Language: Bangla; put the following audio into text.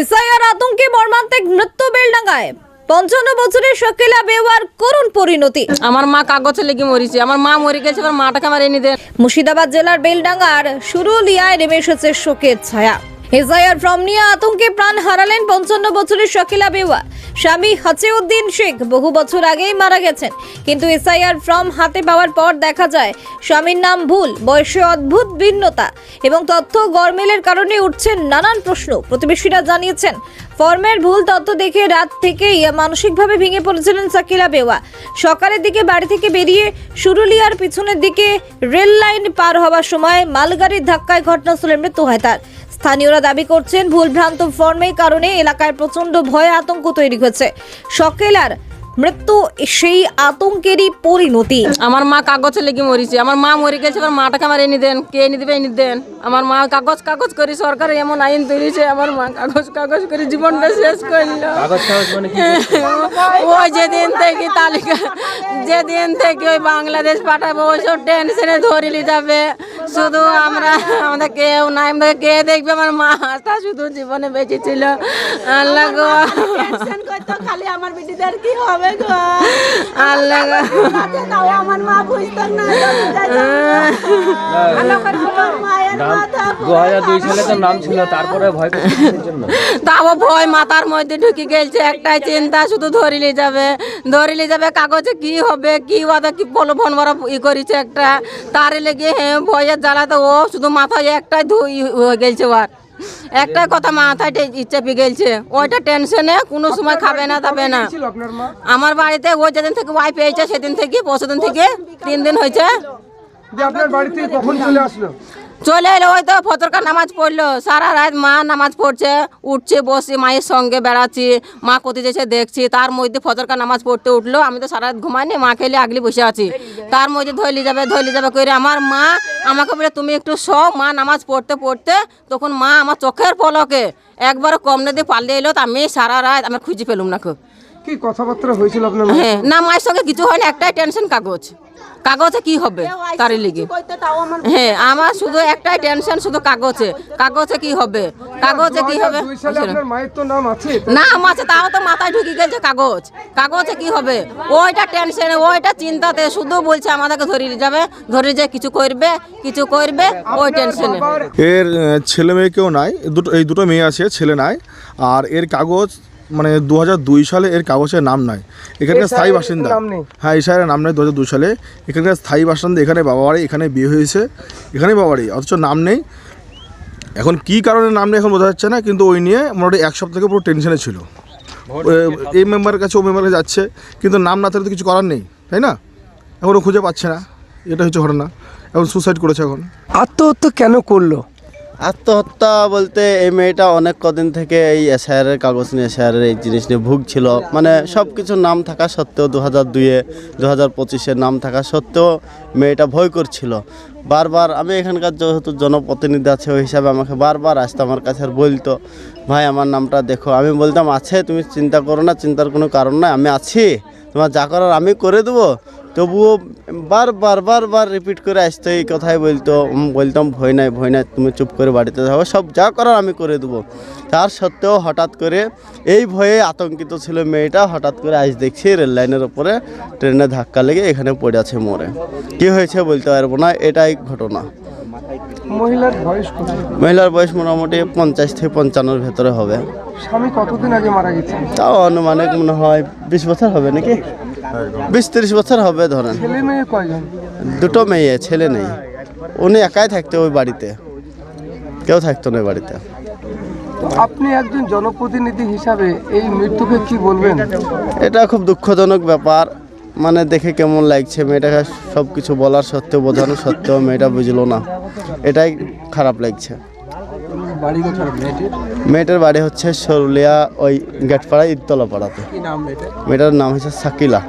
এসআইআর আতঙ্কে মর্মান্তিক মৃত্যু বেলডাঙ্গায়। পঞ্চান্ন বছরের শকিলা বেওয়ার করুণ পরিণতি। আমার মা কাগজে লেগে মরিছে আমার মা মরে গেছে আমার মাটাকে আমার এনে দেন। মুর্শিদাবাদ জেলার বেলডাঙ্গার সুরুলিয়ায় নেমে এসেছে শোকের ছায়া। এসআইআর ফর্ম নিয়ে আতঙ্কে প্রাণ হারালেন পঞ্চান্ন বছরের শকিলা বেওয়া। স্বামী হাসিউদ্দিন শেখ বহু বছর আগেই মারা গেছেন। কিন্তু এসআইআর ফর্ম হাতে পাওয়ার পর দেখা যায়, স্বামীর নাম ভুল, বয়সে অদ্ভুত ভিন্নতা এবং তথ্য গরমেলের কারণে উঠছেন নানান প্রশ্ন। প্রতিবেশীরা জানিয়েছেন, ফর্মের ভুল তথ্য দেখে রাত থেকেই মানসিকভাবে ভেঙে পড়েছিলেন সাকিলা বেওয়া। সকালের দিকে বাড়ি থেকে বেরিয়ে সুরুলিয়ার পিছনের দিকে রেল লাইন পার হওয়ার সময় মালগাড়ির ধাক্কায় ঘটনাস্থলে মৃত্যু হয় তার। স্থানীয়রা দাবি করছেন ভুলভ্রান্ত ফর্মের কারণে এলাকায় প্রচণ্ড ভয় আতঙ্ক তৈরি হয়েছে। সকেলার মৃত্যু সেই আতঙ্কেরই পরিণতি। আমার মা কাগজে লেগে মরিছে। আমার মা মরে গেছে আমার মাটাকে আমার এনে দেন। কে এনে দেবে এনে দেন। আমার মা কাগজ কাগজ করে সরকার এমন আইন তৈরিছে আমার মা কাগজ কাগজ করে জীবনটা শেষ করল। কাগজ কাগজ মানে কি? ওই যেদিন থেকে তালিকা যেদিন থেকে ওই বাংলাদেশ পাঠাবো ওইসব টেনশনে ধরিলি যাবে। শুধু আমরা আমাদের কেউ নাই আমাদের কে দেখবে? আমার মা মাটা শুধু জীবনে বেঁচে ছিল। আল্লাহ গো। খালি আমার বেটিদের কি হবে গো? আল্লাহ গো। আমার মা বুঝতো না মায়ের দু হাজার দুই সালে তো নাম ছিল তারপরে ভয় তাও ভয় মাথার মধ্যে ঢুকে গেছে একটাই চিন্তা শুধু ধরিলে যাবে। ধরিলে যাবে কাগজে কি হবে কি ওদের কি প্রলোভন বড় ই করেছে একটা। তারে লেগে হ্যাঁ ভয়ের জ্বালাতে ও শুধু মাথায় একটাই ধুই হয়ে গেছে ওর একটাই কথা মাথায় চেপে গেছে ওইটা টেনশনে কোনো সময় খাবে না দাবে না। আমার বাড়িতে ওই যেদিন থেকে ওয়াই পেয়েছে সেদিন থেকে পরশুদিন থেকে তিন দিন হয়েছে। আপনার বাড়িতে কখন চলে আসলো? চলে এলো, ওই তো ফতরকা নামাজ পড়ল। সারা রাত মা নামাজ পড়ছে, উঠছে, বসে, মায়ের সঙ্গে বেড়াচ্ছি, মা কোথায় যেছে দেখছি। তার মধ্যে ফতরকা নামাজ পড়তে উঠল, আমি তো সারা রাত ঘুমাইনি, মা খেলে আগলি বসে আছি। তার মধ্যে ধরলি যাবে ধরলি যাবে করে আমার মা আমাকে বলে তুমি একটু সব মা নামাজ পড়তে পড়তে। তখন মা আমার চোখের পলকে একবার কম নদী পালিয়ে এলো তা আমি সারা রাত আমি খুঁজে পেলুম না খুব। কি কথাবার্তা হয়েছিল আপনার হ্যাঁ না মায়ের সঙ্গে কিছু হয় না একটাই টেনশন কাগজ। কাগজে কি হবে তারই লিগে। হ্যাঁ আমার শুধু একটাই টেনশন শুধু কাগজে। কাগজে কি হবে? কাগজে কি হবে? দুই সালে আপনার মায়ের তো নাম আছে তাও তো মাথায় ঢুকে গেছে কাগজ। কাগজে কি হবে? ওইটা টেনশনে ওইটা চিন্তাতে শুধু বলছে আমাদেরকে ধরিয়ে যাবে ধরে যে কিছু করবে কিছু করবে ওই টেনশনে এর ছেলে মেয়ে কেউ নাই দুটো এই দুটো মেয়ে আছে ছেলে নাই আর এর কাগজ মানে দু দুই সালে এর কাগজের নাম নাই। এখানকার স্থায়ী বাসিন্দা? হ্যাঁ ইশারের নাম নেই দু হাজার দুই সালে। এখানকার স্থায়ী বাসিন্দা এখানে বাবা বাড়ি এখানে বিয়ে হয়েছে এখানে বাবা বাড়ি অথচ নাম নেই। এখন কি কারণে নাম নিয়ে এখন বোঝা যাচ্ছে না কিন্তু ওই নিয়ে মোটামুটি এক সপ্তাহ থেকে পুরো টেনশনে ছিল। এই মেম্বারের কাছে ও মেম্বারের কাছে যাচ্ছে কিন্তু নাম না থাকলে তো কিছু করার নেই তাই না? এখন ও খুঁজে পাচ্ছে না এটা হচ্ছে ঘটনা। এখন সুসাইড করেছে এখন। আত্মহত্যা কেন করল? আত্মহত্যা বলতে এই মেয়েটা অনেক কদিন থেকে এই এসআইআরের কাগজ নিয়ে এসআইআরের এই জিনিস নিয়ে ভুগছিল। মানে সব কিছুর নাম থাকা সত্ত্বেও দু হাজার দুইয়ে দু হাজার পঁচিশের নাম থাকা সত্ত্বেও মেয়েটা ভয় করছিল। বারবার আমি এখানকার যেহেতু জনপ্রতিনিধি আছে, ওই হিসাবে আমাকে বারবার আসতো আমার কাছে আর বলতো, ভাই, আমার নামটা দেখো। আমি বলতাম, আছে, তুমি চিন্তা করো না, চিন্তার কোনো কারণ নাই, আমি আছি। তোমার যা করার আমি করে দেবো। তবুও বার বার বার বারবার রিপিট করে আসতো এই কথাই বলতো বলতাম, ভয় নাই ভয় নাই, তুমি চুপ করে বাড়িতে থাকো, সব যা করার আমি করে দেবো। তার সত্ত্বেও হঠাৎ করে এই ভয়ে আতঙ্কিত ছিল মেয়েটা, হঠাৎ করে আজ দেখছি রেল লাইনের ওপরে ট্রেনে ধাক্কা লেগে এখানে পড়ে আছে মরে কী হয়েছে বলতে পারব না, এটাই ঘটনা। মহিলার বয়স মহিলার বয়স মোটামুটি পঞ্চাশ থেকে পঞ্চান্নর ভেতরে হবে। স্বামী কতদিন আগে মারা গেছে? তাও অনুমানিক মনে হয় বিশ বছর হবে নাকি? বিশ তিরিশ বছর হবে ধরেন। ছেলে মেয়ে কয়জন? দুটো মেয়ে ছেলে নেই। উনি একাই থাকতো ওই বাড়িতে। কেউ থাকতো না ওই বাড়িতে। আপনি একজন জনপ্রতিনিধি হিসাবে এই মৃত্যুকে কি বলবেন? এটা খুব দুঃখজনক ব্যাপার। মানে দেখে কেমন লাগছে? মেয়েটাকে সব কিছু বলার সত্ত্বেও বোঝানো সত্ত্বেও মেয়েটা বুঝলো না। এটাই খারাপ লাগছে। মেয়েটির বাড়ি হচ্ছে সরুলিয়া ওই গেটপাড়া ইতলা পাড়াতে মেয়েটার নাম হচ্ছে সাকিলা।